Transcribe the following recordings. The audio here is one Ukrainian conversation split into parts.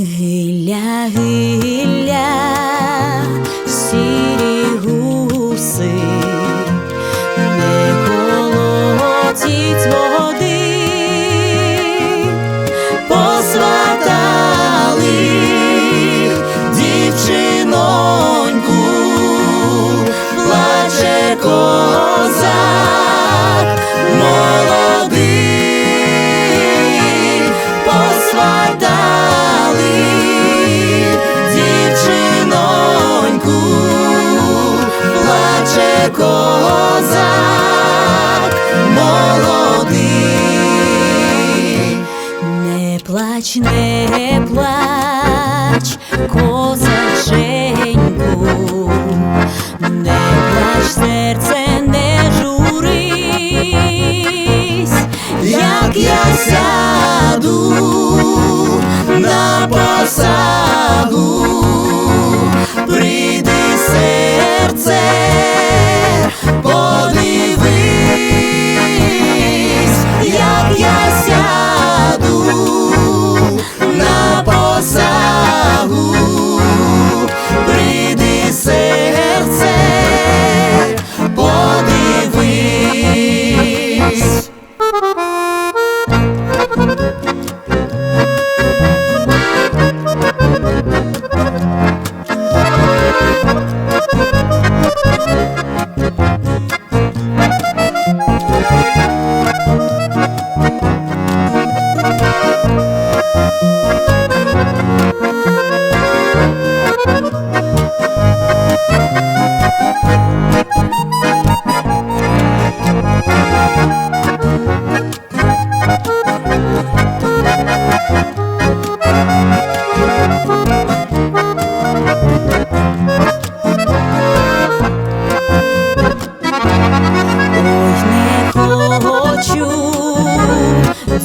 Гилля, гилля, сірі гуси, не колотіть води, посватали дівчиноньку, плаче козак молодий, посватали плаче козак молодий. Не плач, не плач, козаченьку,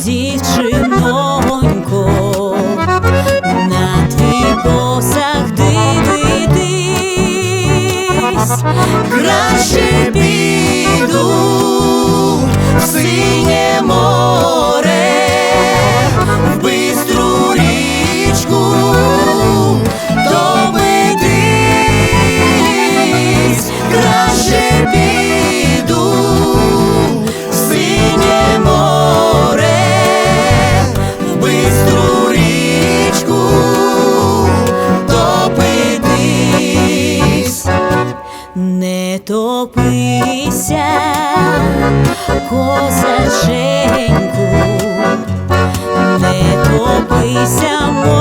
дівчинонько, на твій посах дивитись, краще піду. Вдягайся, козаченьку, не топися.